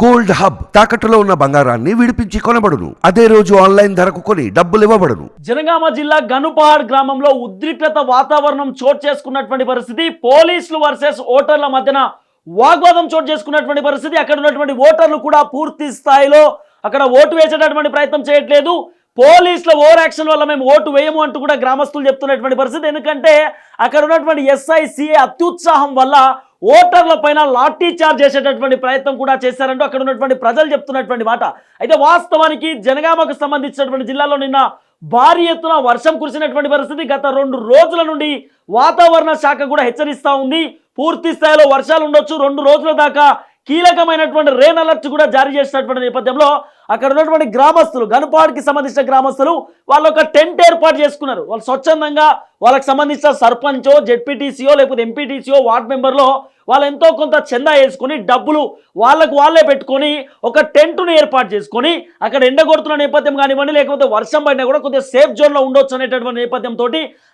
Gold hub తాకట్టులో ఉన్న బంగారాన్ని విడిపించి కొనబడును. అదే రోజు ఆన్లైన్ ధరకు కొని డబ్బులు ఇవ్వబడును. జనగామ జిల్లా గనుపహాడ్ గ్రామంలో ఉద్రిక్తత వాతావరణం చోటు చేసుకున్నటువంటి పరిస్థితి. పోలీసులు వర్సెస్ ఓటర్ల మధ్యన వాగ్వాదం చోటు చేసుకున్నటువంటి పరిస్థితి. అక్కడ ఉన్నటువంటి ఓటర్లు కూడా పూర్తి స్థాయిలో అక్కడ ఓటు వేసేటటువంటి ప్రయత్నం చేయట్లేదు. పోలీసుల ఓవర్ యాక్షన్ వల్ల మేము ఓటు వేయము అంటూ కూడా గ్రామస్తులు చెప్తున్నటువంటి పరిస్థితి. ఎందుకంటే అక్కడ ఉన్నటువంటి ఎస్ఐసిఏ అత్యుత్సాహం వల్ల ఓటర్ల పైన లాఠీ చార్జ్ చేసేటటువంటి ప్రయత్నం కూడా చేశారంటూ అక్కడ ఉన్నటువంటి ప్రజలు చెప్తున్నటువంటి మాట. అయితే వాస్తవానికి జనగామకు సంబంధించినటువంటి జిల్లాలో నిన్న భారీ ఎత్తున వర్షం కురిసినటువంటి పరిస్థితి గత రెండు రోజుల నుండి వాతావరణ శాఖ కూడా హెచ్చరిస్తూ ఉంది. పూర్తి స్థాయిలో వర్షాలు ఉండొచ్చు. రెండు రోజుల దాకా కీలకమైనటువంటి రెయిన్ అలర్ట్ కూడా జారీ చేసినటువంటి నేపథ్యంలో అక్కడ ఉన్నటువంటి గ్రామస్తులు గనుపాడికి సంబంధించిన గ్రామస్తులు వాళ్ళు ఒక టెంట్ ఏర్పాటు చేసుకున్నారు. వాళ్ళు స్వచ్ఛందంగా వాళ్ళకి సంబంధించిన సర్పంచో జెడ్పీటీసీయో లేకపోతే ఎంపీటీసీఓ వార్డ్ మెంబర్లో వాళ్ళు ఎంతో కొంత చందా వేసుకొని డబ్బులు వాళ్ళకు వాళ్ళే పెట్టుకొని ఒక టెంట్ను ఏర్పాటు చేసుకొని అక్కడ ఎండగొడుతున్న నేపథ్యం కానివ్వండి లేకపోతే వర్షం పడినా కూడా కొద్దిగా సేఫ్ జోన్లో ఉండొచ్చు అనేటటువంటి నేపథ్యంతో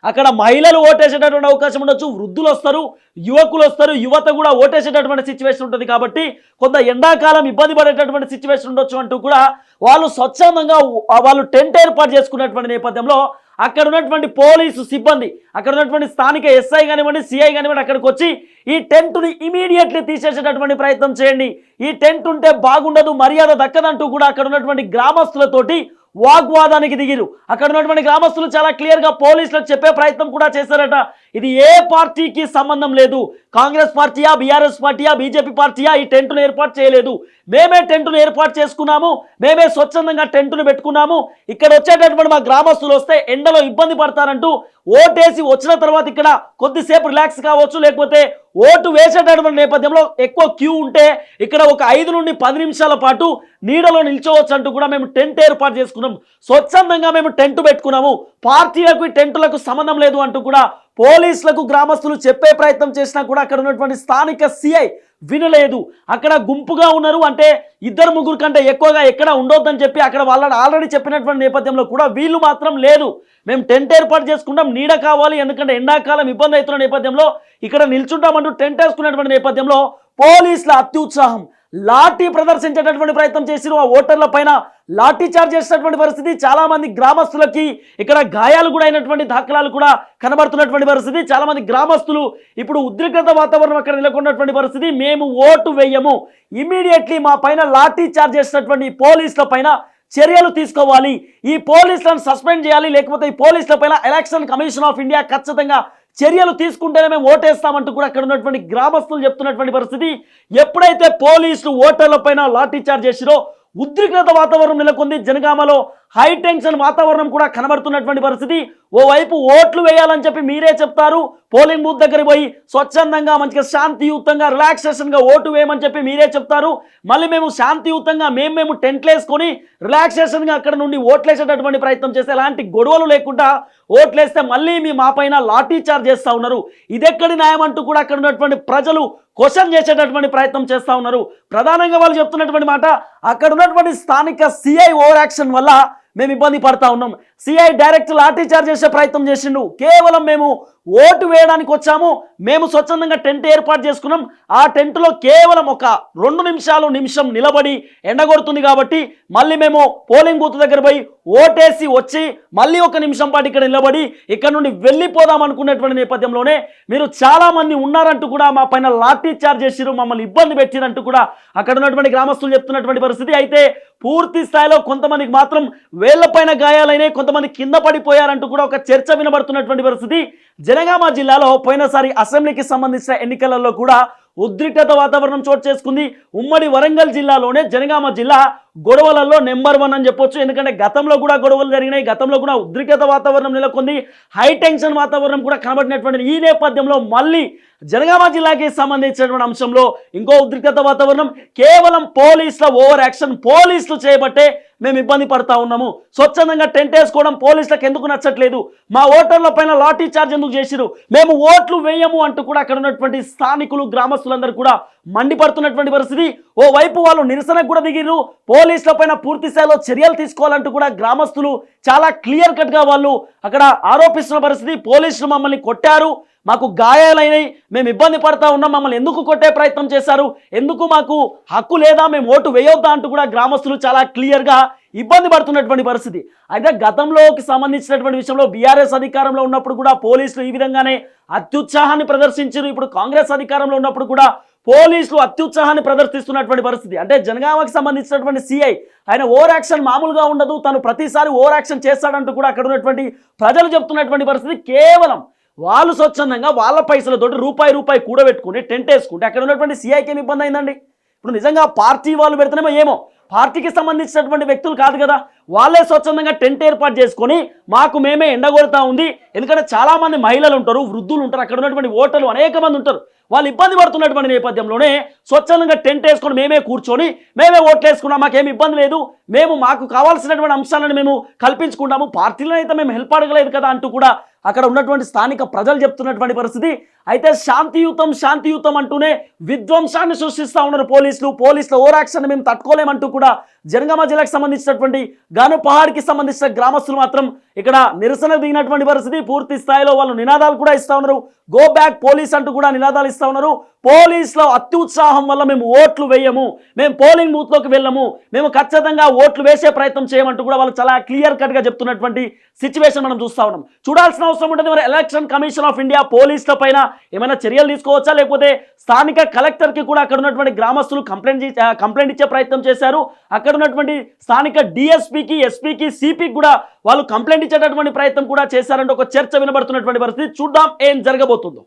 అక్కడ మహిళలు ఓటేసేటటువంటి అవకాశం ఉండొచ్చు వృద్ధులు వస్తారు యువకులు వస్తారు యువత కూడా ఓటేసేటటువంటి సిచ్యువేషన్ ఉంటుంది కాబట్టి కొంత ఎండాకాలం ఇబ్బంది పడేటటువంటి సిచ్యువేషన్ ఉండొచ్చు అంటూ కూడా వాళ్ళు స్వచ్ఛందంగా వాళ్ళు టెంట్ ఏర్పాటు చేసుకున్నటువంటి నేపథ్యంలో అక్కడ ఉన్నటువంటి పోలీసు సిబ్బంది అక్కడ ఉన్నటువంటి స్థానిక ఎస్ఐ కానివ్వండి సిఐ కానివ్వండి అక్కడికి వచ్చి ఈ టెంట్ని ఇమీడియట్లీ తీసేసేటటువంటి ప్రయత్నం చేయండి. ఈ టెంట్ ఉంటే బాగుండదు మర్యాద దక్కదంటూ కూడా అక్కడ ఉన్నటువంటి గ్రామస్తులతోటి వాగ్వాదానికి దిగిరు. అక్కడ ఉన్నటువంటి గ్రామస్తులు చాలా క్లియర్గా పోలీసులకు చెప్పే ప్రయత్నం కూడా చేశారట. ఇది ఏ పార్టీకి సంబంధం లేదు. కాంగ్రెస్ పార్టీయా బీఆర్ఎస్ పార్టీయా బీజేపీ పార్టీయా ఈ టెంట్ను ఏర్పాటు చేయలేదు. మేమే టెంట్ను ఏర్పాటు చేసుకున్నాము. మేమే స్వచ్ఛందంగా టెంట్ను పెట్టుకున్నాము. ఇక్కడ వచ్చేటటువంటి మా గ్రామస్తులు వస్తే ఎండలో ఇబ్బంది పడతారంటూ ఓటేసి వచ్చిన తర్వాత ఇక్కడ కొద్దిసేపు రిలాక్స్ కావచ్చు లేకపోతే ఓటు వేసేటటువంటి నేపథ్యంలో ఎక్కువ క్యూ ఉంటే ఇక్కడ ఒక ఐదు నుండి పది నిమిషాల పాటు నీడలో నిల్చోవచ్చు అంటూ కూడా మేము టెంట్ ఏర్పాటు చేసుకున్నాం. స్వచ్ఛందంగా మేము టెంట్ పెట్టుకున్నాము. పార్టీలకు టెంటులకు సంబంధం లేదు అంటూ కూడా పోలీసులకు గ్రామస్తులు చెప్పే ప్రయత్నం చేసినా కూడా అక్కడ ఉన్నటువంటి స్థానిక సిఐ వినలేదు. అక్కడ గుంపుగా ఉన్నారు అంటే ఇద్దరు ముగ్గురు కంటే ఎక్కువగా ఎక్కడ ఉండొద్దని చెప్పి అక్కడ వాళ్ళని ఆల్రెడీ చెప్పినటువంటి నేపథ్యంలో కూడా వీళ్ళు మాత్రం లేదు. మేము టెంట్ ఏర్పాటు చేసుకుంటాం నీడ కావాలి ఎందుకంటే ఎండాకాలం ఇబ్బంది అవుతున్న నేపథ్యంలో ఇక్కడ నిల్చుంటామంటూ టెంట్ వేసుకున్నటువంటి నేపథ్యంలో పోలీసుల అత్యుత్సాహం. లాఠీ ప్రదర్శించేటటువంటి ప్రయత్నం చేసిన ఆ ఓటర్ల పైన లాఠీ చార్జ్ చేసినటువంటి పరిస్థితి చాలామంది గ్రామస్తులకి ఇక్కడ గాయాలు కూడా అయినటువంటి దాఖలాలు కూడా కనబడుతున్నటువంటి పరిస్థితి. చాలామంది గ్రామస్తులు ఇప్పుడు ఉద్రిక్తత వాతావరణం అక్కడ నెలకొన్నటువంటి పరిస్థితి. మేము ఓటు వేయము. ఇమీడియట్లీ మా పైన లాఠీ చార్జ్ చేసినటువంటి పోలీసుల పైన చర్యలు తీసుకోవాలి. ఈ పోలీసులను సస్పెండ్ చేయాలి. లేకపోతే ఈ పోలీసుల పైన ఎలక్షన్ కమిషన్ ఆఫ్ ఇండియా ఖచ్చితంగా చర్యలు తీసుకుంటేనే మేము ఓటేస్తామంటూ కూడా అక్కడ ఉన్నటువంటి గ్రామస్తులు చెప్తున్నటువంటి పరిస్థితి. ఎప్పుడైతే పోలీసులు ఓటర్ల పైన లాఠీ చార్జ్ చేసిరో ఉద్రిక్తత వాతావరణం నెలకొంది. జనగామలో హై టెన్షన్ వాతావరణం కూడా కనబడుతున్నటువంటి పరిస్థితి. ఓవైపు ఓట్లు వేయాలని చెప్పి మీరే చెప్తారు. పోలింగ్ బూత్ దగ్గర పోయి స్వచ్ఛందంగా మంచిగా శాంతియుతంగా రిలాక్సేషన్గా ఓటు వేయమని చెప్పి మీరే చెప్తారు. మళ్ళీ మేము శాంతియుతంగా మేము మేము టెంట్లు వేసుకొని రిలాక్సేషన్గా అక్కడ నుండి ఓట్లేసేటటువంటి ప్రయత్నం చేస్తే ఎలాంటి గొడవలు లేకుండా ఓట్లేస్తే మళ్ళీ మీ మా పైన లాఠీ చార్జ్ చేస్తూ ఉన్నారు. ఇదెక్కడి న్యాయం అంటూ కూడా అక్కడ ఉన్నటువంటి ప్రజలు క్వశ్చన్ చేసేటటువంటి ప్రయత్నం చేస్తూ ఉన్నారు. ప్రధానంగా వాళ్ళు చెప్తున్నటువంటి మాట అక్కడ ఉన్నటువంటి స్థానిక సిఐ ఓవర్ యాక్షన్ వల్ల మేము ఇబ్బంది పడతా ఉన్నాం. సిఐ డైరెక్ట్ లాఠీ చార్జ్ చేసే ప్రయత్నం చేసిండు. కేవలం మేము ఓటు వేయడానికి వచ్చాము. మేము స్వచ్ఛందంగా టెంట్ ఏర్పాటు చేసుకున్నాం. ఆ టెంట్లో కేవలం ఒక రెండు నిమిషాలు నిమిషం నిలబడి ఎండగొడుతుంది కాబట్టి మళ్ళీ మేము పోలింగ్ బూత్ దగ్గర పోయి ఓటేసి వచ్చి మళ్ళీ ఒక నిమిషం పాటు ఇక్కడ నిలబడి ఇక్కడ నుండి వెళ్ళిపోదాం అనుకునేటువంటి నేపథ్యంలోనే మీరు చాలా మంది ఉన్నారంటూ కూడా మా పైన లాఠీ చార్జ్ చేసిరు మమ్మల్ని ఇబ్బంది పెట్టిరంటూ కూడా అక్కడ ఉన్నటువంటి గ్రామస్తులు చెప్తున్నటువంటి పరిస్థితి. అయితే పూర్తి స్థాయిలో కొంతమందికి మాత్రం వేళ్ళపైన గాయాలైనాయి కొంతమంది కింద పడిపోయారంటూ కూడా ఒక చర్చ వినబడుతున్నటువంటి పరిస్థితి. జనగామ జిల్లాలో పోయినసారి అసెంబ్లీకి సంబంధించిన ఎన్నికలలో కూడా ఉద్రిక్తత వాతావరణం చోటు చేసుకుంది. ఉమ్మడి వరంగల్ జిల్లాలోనే జనగామ జిల్లా గొడవలలో నెంబర్ వన్ అని చెప్పొచ్చు. ఎందుకంటే గతంలో కూడా గొడవలు జరిగినాయి. గతంలో కూడా ఉద్రిక్తత వాతావరణం నెలకొంది. హై టెన్షన్ వాతావరణం కూడా కనబడినటువంటి ఈ నేపథ్యంలో మళ్ళీ జనగామ జిల్లాకి సంబంధించినటువంటి అంశంలో ఇంకో ఉద్రిక్తత వాతావరణం. కేవలం పోలీసుల ఓవర్ యాక్షన్ పోలీసులు చేయబట్టే మేము ఇబ్బంది పడతా ఉన్నాము. స్వచ్ఛందంగా టెంట్ వేసుకోవడం పోలీసులకు ఎందుకు నచ్చట్లేదు? మా ఓటర్ల పైన లాఠీ చార్జ్ ఎందుకు చేసిరు మేము ఓట్లు వేయము అంటూ కూడా అక్కడ ఉన్నటువంటి స్థానికులు గ్రామస్తులందరూ కూడా మండిపడుతున్నటువంటి పరిస్థితి. ఓ వైపు వాళ్ళు నిరసనకు కూడా దిగిరు పోలీసుల పైన పూర్తి స్థాయిలో చర్యలు తీసుకోవాలంటూ కూడా గ్రామస్తులు చాలా క్లియర్ కట్గా వాళ్ళు అక్కడ ఆరోపిస్తున్న పరిస్థితి. పోలీసులు మమ్మల్ని కొట్టారు. మాకు గాయాలైనవి మేము ఇబ్బంది పడతా ఉన్నాం. మమ్మల్ని ఎందుకు కొట్టే ప్రయత్నం చేశారు? ఎందుకు మాకు హక్కు లేదా? మేము ఓటు వేయొద్దా అంటూ కూడా గ్రామస్తులు చాలా క్లియర్గా ఇబ్బంది పడుతున్నటువంటి పరిస్థితి. అయితే గతంలోకి సంబంధించినటువంటి విషయంలో బీఆర్ఎస్ అధికారంలో ఉన్నప్పుడు కూడా పోలీసులు ఈ విధంగానే అత్యుత్సాహాన్ని ప్రదర్శించారు. ఇప్పుడు కాంగ్రెస్ అధికారంలో ఉన్నప్పుడు కూడా పోలీసులు అత్యుత్సాహాన్ని ప్రదర్శిస్తున్నటువంటి పరిస్థితి. అంటే జనగామకి సంబంధించినటువంటి సిఐ ఆయన ఓవర్ యాక్షన్ మామూలుగా ఉండదు. తను ప్రతిసారి ఓవర్ యాక్షన్ చేస్తాడంటూ కూడా అక్కడ ఉన్నటువంటి ప్రజలు చెప్తున్నటువంటి పరిస్థితి కేవలం వాళ్ళు స్వచ్ఛందంగా వాళ్ళ పైసలతోటి రూపాయి రూపాయి కూడబెట్టుకుని టెంట్ వేసుకుంటే అక్కడ ఉన్నటువంటి సిఐకి ఏమి ఇబ్బంది అయిందండి? ఇప్పుడు నిజంగా పార్టీ వాళ్ళు పెడితేనేమో ఏమో? పార్టీకి సంబంధించినటువంటి వ్యక్తులు కాదు కదా. వాళ్ళే స్వచ్ఛందంగా టెంట్ ఏర్పాటు చేసుకొని మాకు మేమే ఎండగొడతా ఉంది. ఎందుకంటే చాలా మంది మహిళలు ఉంటారు వృద్ధులు ఉంటారు. అక్కడ ఉన్నటువంటి ఓటర్లు అనేక మంది ఉంటారు. వాళ్ళు ఇబ్బంది పడుతున్నటువంటి నేపథ్యంలోనే స్వచ్ఛందంగా టెంట్ వేసుకొని మేమే కూర్చొని మేమే ఓట్లు వేసుకున్నాం మాకేం ఇబ్బంది లేదు. మేము మాకు కావాల్సినటువంటి అంశాలను మేము కల్పించుకుంటాము. పార్టీలను అయితే మేము హెల్ప్ అడగలేదు కదా అంటూ కూడా అక్కడ ఉన్నటువంటి స్థానిక ప్రజలు చెప్తున్నటువంటి పరిస్థితి. అయితే శాంతియుతం శాంతియుతం అంటూనే విధ్వంసాన్ని సృష్టిస్తూ ఉన్నారు పోలీసులు. పోలీసుల ఓరాక్షన్ మేము తట్టుకోలేమంటూ కూడా జనగామ జిల్లాకు సంబంధించినటువంటి గానుపహాడ్కి సంబంధించిన గ్రామస్తులు మాత్రం ఇక్కడ నిరసన దిగినటువంటి పరిస్థితి. పూర్తి స్థాయిలో వాళ్ళు నినాదాలు కూడా ఇస్తా ఉన్నారు. గో బ్యాక్ పోలీస్ అంటూ కూడా నినాదాలు ఇస్తా ఉన్నారు. పోలీసుల అత్యుత్సాహం వల్ల మేము ఓట్లు వేయము. మేము పోలింగ్ బూత్లోకి వెళ్ళము. మేము ఖచ్చితంగా ఓట్లు వేసే ప్రయత్నం చేయమంటూ కూడా వాళ్ళు చాలా క్లియర్ కట్గా చెప్తున్నటువంటి సిచ్యువేషన్ మనం చూస్తా ఉన్నాం. చూడాల్సిన అవసరం ఉంటుంది. మరి ఎలక్షన్ కమిషన్ ఆఫ్ ఇండియా పోలీసుల పైన ఏమైనా చర్యలు తీసుకోవచ్చా? లేకపోతే స్థానిక కలెక్టర్కి కూడా అక్కడ ఉన్నటువంటి గ్రామస్తులు కంప్లైంట్ కంప్లైంట్ ఇచ్చే ప్రయత్నం చేశారు. అక్కడ ఉన్నటువంటి స్థానిక డిఎస్పీకి ఎస్పీకి సిపికి కూడా వాళ్ళు కంప్లైంట్ ఇచ్చేటటువంటి ప్రయత్నం కూడా చేశారంటే ఒక చర్చ వినబడుతున్నటువంటి పరిస్థితి. చూద్దాం ఏం జరగబోతుందో.